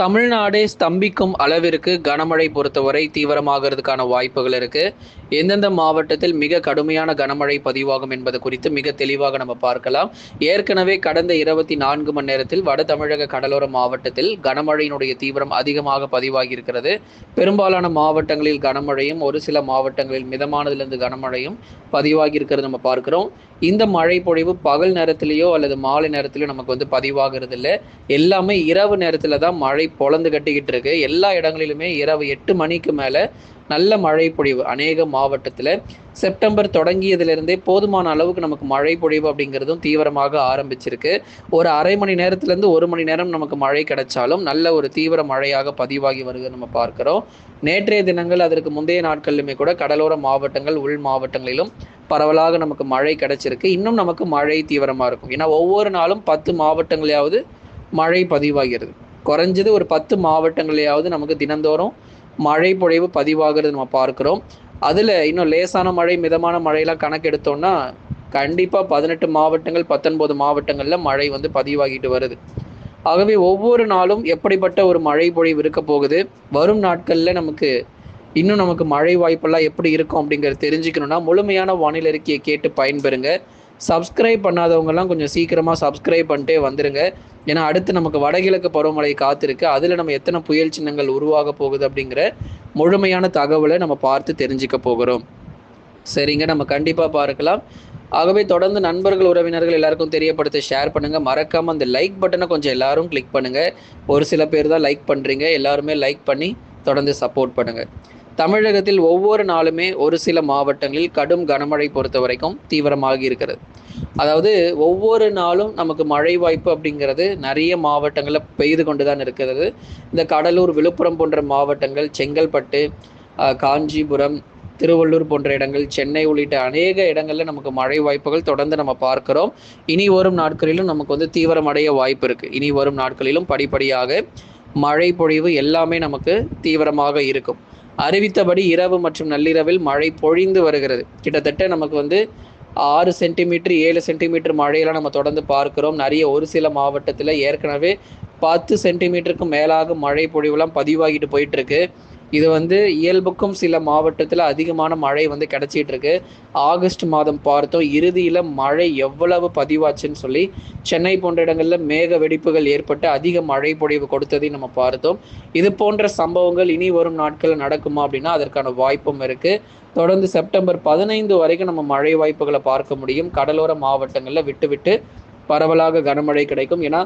தமிழ்நாடே ஸ்தம்பிக்கும் அளவிற்கு கனமழை பொறுத்தவரை தீவிரமாகிறதுக்கான வாய்ப்புகள் இருக்கு. எந்தெந்த மாவட்டத்தில் மிக கடுமையான கனமழை பதிவாகும் என்பது குறித்து மிக தெளிவாக நம்ம பார்க்கலாம். ஏற்கனவே கடந்த இருபத்தி நான்கு மணி நேரத்தில் வட தமிழக கடலோர மாவட்டத்தில் கனமழையினுடைய தீவிரம் அதிகமாக பதிவாகி இருக்கிறது பெரும்பாலான மாவட்டங்களில் கனமழையும் ஒரு சில மாவட்டங்களில் மிதமானதிலிருந்து கனமழையும் பதிவாகி இருக்கிறது நம்ம பார்க்கிறோம். இந்த மழை பொழிவு பகல் நேரத்திலேயோ அல்லது மாலை நேரத்திலேயோ நமக்கு வந்து பதிவாகிறது இல்லை எல்லாமே இரவு நேரத்தில் தான் மழை பொழந்து கட்டிக்கிட்டு இருக்கு. எல்லா இடங்களிலுமே இரவு எட்டு மணிக்கு மேலே நல்ல மழை பொழிவு அநேக மாவட்டத்தில். செப்டம்பர் தொடங்கியதிலிருந்தே போதுமான அளவுக்கு நமக்கு மழை பொழிவு அப்படிங்கிறதும் தீவிரமாக ஆரம்பிச்சிருக்கு. ஒரு அரை மணி நேரத்துலேருந்து ஒரு மணி நேரம் நமக்கு மழை கிடைச்சாலும் நல்ல ஒரு தீவிர மழையாக பதிவாகி வருகிறது நம்ம பார்க்கிறோம். நேற்றைய தினங்கள் அதற்கு முந்தைய நாட்களிலுமே கூட கடலோர மாவட்டங்கள் உள் மாவட்டங்களிலும் பரவலாக நமக்கு மழை கிடைச்சிருக்கு. இன்னும் நமக்கு மழை தீவிரமாக இருக்கும். ஏன்னா ஒவ்வொரு நாளும் பத்து மாவட்டங்களையாவது மழை பதிவாகிறது. குறைஞ்சது ஒரு பத்து மாவட்டங்களையாவது நமக்கு தினந்தோறும் மழை பொழிவு பதிவாகிறது நம்ம பார்க்குறோம். அதில் இன்னும் லேசான மழை மிதமான மழையெல்லாம் கணக்கெடுத்தோம்னா கண்டிப்பாக பதினெட்டு மாவட்டங்கள் பத்தொன்பது மாவட்டங்களில் மழை வந்து பதிவாகிட்டு வருது. ஆகவே ஒவ்வொரு நாளும் எப்படிப்பட்ட ஒரு மழை பொழிவு இருக்க போகுது? வரும் நாட்களில் நமக்கு இன்னும் நமக்கு மழை வாய்ப்பெல்லாம் எப்படி இருக்கும் அப்படிங்கிறத தெரிஞ்சுக்கணும்னா முழுமையான வானிலை அறிக்கையை கேட்டு பயன்பெறுங்க. சப்ஸ்கிரைப் பண்ணாதவங்கலாம் கொஞ்சம் சீக்கிரமாக சப்ஸ்கிரைப் பண்ணிட்டே வந்துருங்க. ஏன்னா அடுத்து நமக்கு வடகிழக்கு பருவமழை காத்திருக்கு. அதில் நம்ம எத்தனை புயல் சின்னங்கள் உருவாக போகுது அப்படிங்கிற முழுமையான தகவலை நம்ம பார்த்து தெரிஞ்சுக்க போகிறோம். சரிங்க நம்ம கண்டிப்பாக பார்க்கலாம். ஆகவே தொடர்ந்து நண்பர்கள் உறவினர்கள் எல்லாருக்கும் தெரியப்படுத்த ஷேர் பண்ணுங்கள் மறக்காமல் அந்த லைக் பட்டனை கொஞ்சம் எல்லாரும் கிளிக் பண்ணுங்கள் ஒரு சில பேர் தான் லைக் பண்ணுறீங்க எல்லாருமே லைக் பண்ணி தொடர்ந்து சப்போர்ட் பண்ணுங்கள் தமிழகத்தில் ஒவ்வொரு நாளுமே ஒரு சில மாவட்டங்களில் கடும் கனமழை பொறுத்த வரைக்கும் தீவிரமாகி இருக்கிறது. அதாவது ஒவ்வொரு நாளும் நமக்கு மழை வாய்ப்பு அப்படிங்கிறது நிறைய மாவட்டங்களில் பெய்து கொண்டு தான் இருக்கிறது. இந்த கடலூர் விழுப்புரம் போன்ற மாவட்டங்கள் செங்கல்பட்டு காஞ்சிபுரம் திருவள்ளூர் போன்ற இடங்கள் சென்னை உள்ளிட்ட அநேக இடங்களில் நமக்கு மழை வாய்ப்புகள் தொடர்ந்து நம்ம பார்க்கிறோம். இனி வரும் நாட்களிலும் நமக்கு வந்து தீவிரமடைய வாய்ப்பு இருக்குது இனி வரும் நாட்களிலும் படிப்படியாக மழை பொழிவு எல்லாமே நமக்கு தீவிரமாக இருக்கும். அறிவித்தபடி இரவு மற்றும் நள்ளிரவில் மழை பொழிந்து வருகிறது. கிட்டத்தட்ட நமக்கு வந்து ஆறு சென்டிமீட்டர் ஏழு சென்டிமீட்டர் மழையெல்லாம் நம்ம தொடர்ந்து பார்க்கிறோம். நிறைய ஒரு சில மாவட்டத்தில் ஏற்கனவே பத்து சென்டிமீட்டருக்கு மேலாக மழை பொழிவுலாம் பதிவாகிட்டு போயிட்டு இருக்கு. இது வந்து இயல்புக்கும் சில மாவட்டத்தில் அதிகமான மழை வந்து கிடைச்சிட்டு இருக்கு ஆகஸ்ட் மாதம் பார்த்தோம் இறுதியில் மழை எவ்வளவு பதிவாச்சுன்னு சொல்லி சென்னை போன்ற இடங்களில் மேக வெடிப்புகள் ஏற்பட்டு அதிக மழை பொழிவு கொடுத்ததையும் நம்ம பார்த்தோம். இது போன்ற சம்பவங்கள் இனி வரும் நாட்களில் நடக்குமா அப்படின்னா அதற்கான வாய்ப்பும் இருக்கு. தொடர்ந்து செப்டம்பர் பதினைந்து வரைக்கும் நம்ம மழை வாய்ப்புகளை பார்க்க முடியும். கடலோர மாவட்டங்களில் விட்டு விட்டு பரவலாக கனமழை கிடைக்கும். ஏன்னா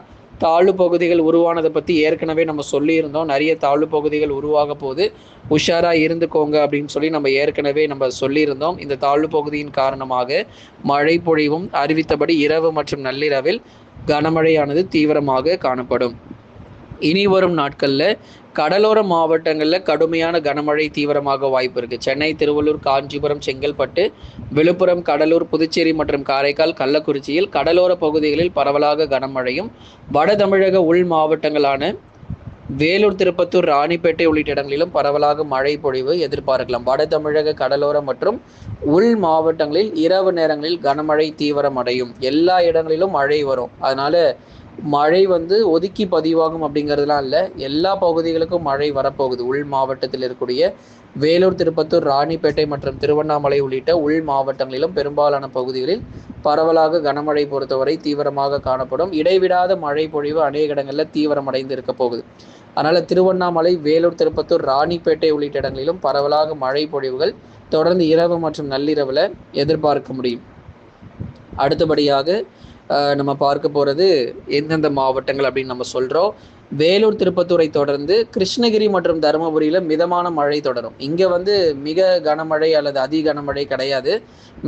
தாழ்வு பகுதிகள் உருவானதை பற்றி ஏற்கனவே நம்ம சொல்லியிருந்தோம். நிறைய தாழ்வு பகுதிகள் உருவாக போது உஷாராக இருந்துக்கோங்க அப்படின்னு சொல்லி நம்ம ஏற்கனவே நம்ம சொல்லியிருந்தோம். இந்த தாழ்வு பகுதியின் காரணமாக மழை பொழிவும் அறிவித்தபடி இரவு மற்றும் நள்ளிரவில் கனமழையானது தீவிரமாக காணப்படும். இனி வரும் நாட்களில் கடலோர மாவட்டங்களில் கடுமையான கனமழை தீவிரமாக வாய்ப்பு இருக்குது சென்னை திருவள்ளூர் காஞ்சிபுரம் செங்கல்பட்டு விழுப்புரம் கடலூர் புதுச்சேரி மற்றும் காரைக்கால் கள்ளக்குறிச்சியில் கடலோர பகுதிகளில் பரவலாக கனமழையும் வட தமிழக உள் மாவட்டங்களான வேலூர் திருப்பத்தூர் ராணிப்பேட்டை உள்ளிட்ட இடங்களிலும் பரவலாக மழை பொழிவு எதிர்பார்க்கலாம். வட தமிழக கடலோர மற்றும் உள் மாவட்டங்களில் இரவு நேரங்களில் கனமழை தீவிரமடையும். எல்லா இடங்களிலும் மழை வரும். அதனால மழை வந்து ஒதுக்கி பதிவாகும் அப்படிங்கிறதுலாம் இல்லை. எல்லா பகுதிகளுக்கும் மழை வரப்போகுது. உள் மாவட்டத்தில் இருக்கக்கூடிய வேலூர் திருப்பத்தூர் ராணிப்பேட்டை மற்றும் திருவண்ணாமலை உள்ளிட்ட உள் மாவட்டங்களிலும் பெரும்பாலான பகுதிகளில் பரவலாக கனமழை பொறுத்தவரை தீவிரமாக காணப்படும். இடைவிடாத மழை பொழிவு அநேக இடங்களில் தீவிரமடைந்து இருக்க போகுது. அதனால் திருவண்ணாமலை வேலூர் திருப்பத்தூர் ராணிப்பேட்டை உள்ளிட்ட இடங்களிலும் பரவலாக மழை பொழிவுகள் தொடர்ந்து இரவு மற்றும் நள்ளிரவில் எதிர்பார்க்க முடியும். அடுத்தபடியாக நம்ம பார்க்க போகிறது எந்தெந்த மாவட்டங்கள் அப்படின்னு நம்ம சொல்கிறோம் வேலூர் திருப்பத்தூரை தொடர்ந்து கிருஷ்ணகிரி மற்றும் தருமபுரியில் மிதமான மழை தொடரும். இங்கே வந்து மிக கனமழை அல்லது அதி கனமழை கிடையாது.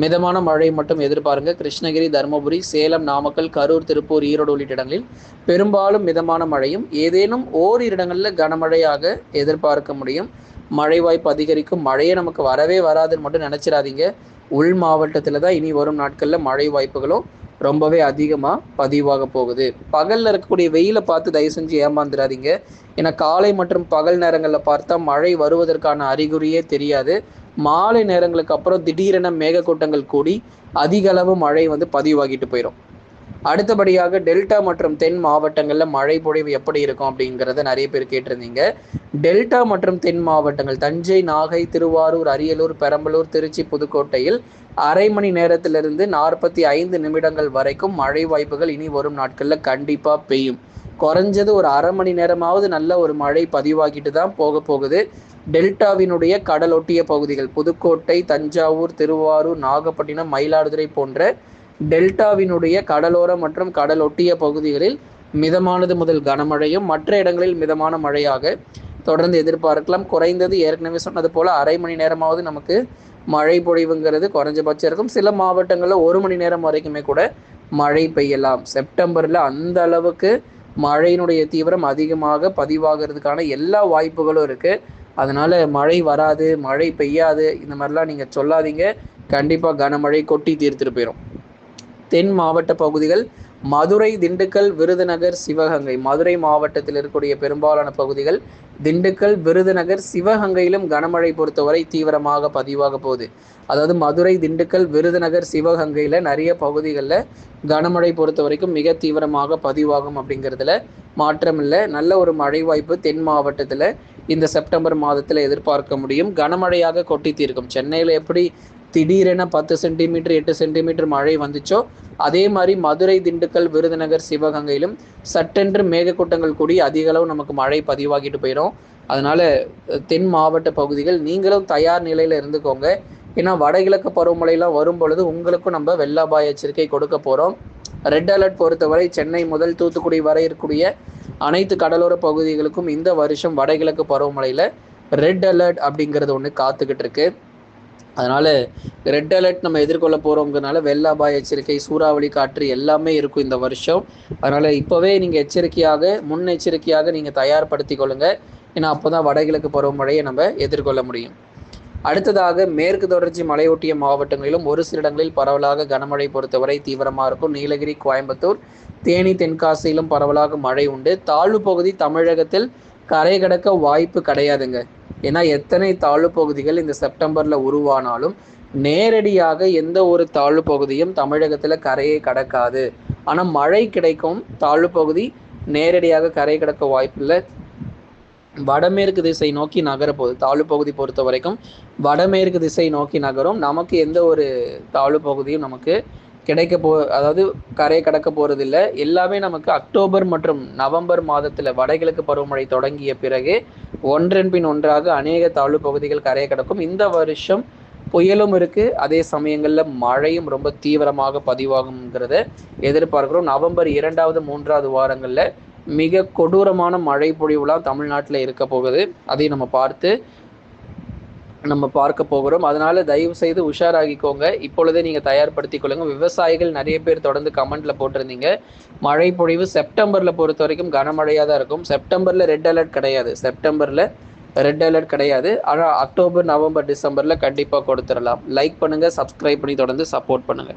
மிதமான மழை மட்டும் எதிர்பாருங்க. கிருஷ்ணகிரி தருமபுரி சேலம் நாமக்கல் கரூர் திருப்பூர் ஈரோடு உள்ளிட்ட இடங்களில் பெரும்பாலும் மிதமான மழையும் ஏதேனும் ஓரிரு இடங்களில் கனமழையாக எதிர்பார்க்க முடியும். மழை வாய்ப்பு அதிகரிக்கும். மழையே நமக்கு வரவே வராதுன்னு மட்டும் நினச்சிடாதீங்க. உள் மாவட்டத்தில் தான் இனி வரும் நாட்களில் மழை வாய்ப்புகளும் ரொம்பவே அதிகமாக பதிவாக போகுது. பகலில் இருக்கக்கூடிய வெயிலை பார்த்து தயவு செஞ்சு ஏமாந்துடாதீங்க ஏன்னா காலை மற்றும் பகல் நேரங்களில் பார்த்தா மழை வருவதற்கான அறிகுறியே தெரியாது. மாலை நேரங்களுக்கு அப்புறம் திடீரென மேகக்கூட்டங்கள் கூடி அதிக அளவு மழை வந்து பதிவாகிட்டு போயிடும் அடுத்தபடியாக டெல்டா மற்றும் தென் மாவட்டங்களில் மழை பொழிவு எப்படி இருக்கும் அப்படிங்கிறத நிறைய பேர் கேட்டிருந்தீங்க. டெல்டா மற்றும் தென் மாவட்டங்கள் தஞ்சை நாகை திருவாரூர் அரியலூர் பெரம்பலூர் திருச்சி புதுக்கோட்டையில் அரை மணி நேரத்திலிருந்து நாற்பத்தி ஐந்து நிமிடங்கள் வரைக்கும் மழை வாய்ப்புகள் இனி வரும் நாட்களில் கண்டிப்பாக பெய்யும். குறைஞ்சது ஒரு அரை மணி நேரமாவது நல்ல ஒரு மழை பதிவாகிட்டு தான் போக போகுது. டெல்டாவினுடைய கடலொட்டிய பகுதிகள் புதுக்கோட்டை தஞ்சாவூர் திருவாரூர் நாகப்பட்டினம் மயிலாடுதுறை போன்ற டெல்டாவினுடைய கடலோர மற்றும் கடலொட்டிய பகுதிகளில் மிதமானது முதல் கனமழையும் மற்ற இடங்களில் மிதமான மழையாக தொடர்ந்து எதிர்பார்க்கலாம். குறைந்தது ஏற்கனவே சொன்னது போல அரை மணி நேரமாவது நமக்கு மழை பொழிவுங்கிறது குறைஞ்சபட்சம் இருக்கும். சில மாவட்டங்களில் ஒரு மணி நேரம் வரைக்குமே கூட மழை பெய்யலாம். செப்டம்பரில் அந்த அளவுக்கு மழையினுடைய தீவிரம் அதிகமாக பதிவாகிறதுக்கான எல்லா வாய்ப்புகளும் இருக்குது அதனால் மழை வராது மழை பெய்யாது இந்த மாதிரிலாம் நீங்கள் சொல்லாதீங்க. கண்டிப்பாக கனமழை கொட்டி தீர்த்துட்டு போயிடும் தென் மாவட்ட பகுதிகள் மதுரை திண்டுக்கல் விருதுநகர் சிவகங்கை. மதுரை மாவட்டத்தில் இருக்கக்கூடிய பெரும்பாலான பகுதிகள் திண்டுக்கல் விருதுநகர் சிவகங்கையிலும் கனமழை பொறுத்தவரை தீவிரமாக பதிவாக போகுது. அதாவது மதுரை திண்டுக்கல் விருதுநகர் சிவகங்கையில் நிறைய பகுதிகளில் கனமழை பொறுத்த வரைக்கும் மிக தீவிரமாக பதிவாகும் அப்படிங்கிறதுல மாற்றம் இல்லை. நல்ல ஒரு மழை வாய்ப்பு தென் மாவட்டத்தில் இந்த செப்டம்பர் மாதத்தில் எதிர்பார்க்க முடியும். கனமழையாக கொட்டி தீர்க்கும். சென்னையில் எப்படி திடீரென பத்து சென்டிமீட்டர் எட்டு சென்டிமீட்டர் மழை வந்துச்சோ அதே மாதிரி மதுரை திண்டுக்கல் விருதுநகர் சிவகங்கையிலும் சட்டென்று மேகக்கூட்டங்கள் கூடி அதிக அளவு நமக்கு மழை பதிவாகிட்டு போயிடும். அதனால தென் மாவட்ட பகுதிகள் நீங்களும் தயார் நிலையில் இருந்துக்கோங்க. ஏன்னா வடகிழக்கு பருவமழையெல்லாம் வரும் பொழுது உங்களுக்கும் நம்ம வெள்ள அபாய எச்சரிக்கை கொடுக்க போகிறோம் ரெட் அலர்ட் பொறுத்தவரை சென்னை முதல் தூத்துக்குடி வரை இருக்கக்கூடிய அனைத்து கடலோர பகுதிகளுக்கும் இந்த வருஷம் வடகிழக்கு பருவமழையில் ரெட் அலர்ட் அப்படிங்கிறது ஒன்று காத்துக்கிட்டு இருக்கு. அதனால் ரெட் அலர்ட் நம்ம எதிர்கொள்ள போகிறோங்கிறனால வெள்ள அபாய எச்சரிக்கை சூறாவளி காற்று எல்லாமே இருக்கும் இந்த வருஷம். அதனால் இப்போவே நீங்கள் எச்சரிக்கையாக முன்னெச்சரிக்கையாக நீங்கள் தயார்படுத்தி கொள்ளுங்கள் ஏன்னா அப்போ தான் வடகிழக்கு பருவமழையை நம்ம எதிர்கொள்ள முடியும். அடுத்ததாக மேற்கு தொடர்ச்சி மலையொட்டிய மாவட்டங்களிலும் ஒரு சில இடங்களில் பரவலாக கனமழை பொறுத்தவரை தீவிரமாக இருக்கும். நீலகிரி கோயம்புத்தூர் தேனி தென்காசியிலும் பரவலாக மழை உண்டு. தாழ்வு பகுதி தமிழகத்தில் கரை கடக்க வாய்ப்பு கிடையாதுங்க. ஏன்னா எத்தனை தாழ்வு பகுதிகள் இந்த செப்டம்பரில் உருவானாலும் நேரடியாக எந்த ஒரு தாழ்வு பகுதியும் தமிழகத்தில் கரையை கடக்காது. ஆனால் மழை கிடைக்கும் தாழ்வு பகுதி நேரடியாக கரை கடக்க வாய்ப்பில்லை. வடமேற்கு திசை நோக்கி நகரப்போகுது தாழ்வு பகுதி பொறுத்த வரைக்கும் வடமேற்கு திசை நோக்கி நகரும். நமக்கு எந்த ஒரு தாழ்வு பகுதியும் நமக்கு கிடைக்க போ அதாவது கரையை கடக்க போறதில்லை. எல்லாமே நமக்கு அக்டோபர் மற்றும் நவம்பர் மாதத்தில் வடகிழக்கு பருவமழை தொடங்கிய பிறகு ஒன்றன் பின் ஒன்றாக அநேக தாழ்வு பகுதிகள் கரையை கடக்கும். இந்த வருஷம் புயலும் இருக்கு. அதே சமயங்களில் மழையும் ரொம்ப தீவிரமாக பதிவாகுங்கிறத எதிர்பார்க்கிறோம். நவம்பர் இரண்டாவது மூன்றாவது வாரங்களில் மிக கொடூரமான மழை பொழிவுலாம் தமிழ்நாட்டில் இருக்க போகுது. அதை நம்ம பார்த்து நம்ம பார்க்க போகிறோம். அதனால தயவு செய்து உஷாராகிக்கோங்க. இப்பொழுதே நீங்க தயார்படுத்திக் கொள்ளுங்க. விவசாயிகள் நிறைய பேர் தொடர்ந்து கமெண்ட்ல போட்டிருந்தீங்க. மழை பொழிவு செப்டம்பர்ல பொறுத்த வரைக்கும் கனமழையாக தான் இருக்கும். செப்டம்பர்ல ரெட் அலர்ட் கிடையாது. செப்டம்பர்ல ரெட் அலர்ட் கிடையாது. ஆனால் அக்டோபர் நவம்பர் டிசம்பர்ல கண்டிப்பாக கொடுத்துடலாம். லைக் பண்ணுங்க சப்ஸ்கிரைப் பண்ணி தொடர்ந்து சப்போர்ட் பண்ணுங்க.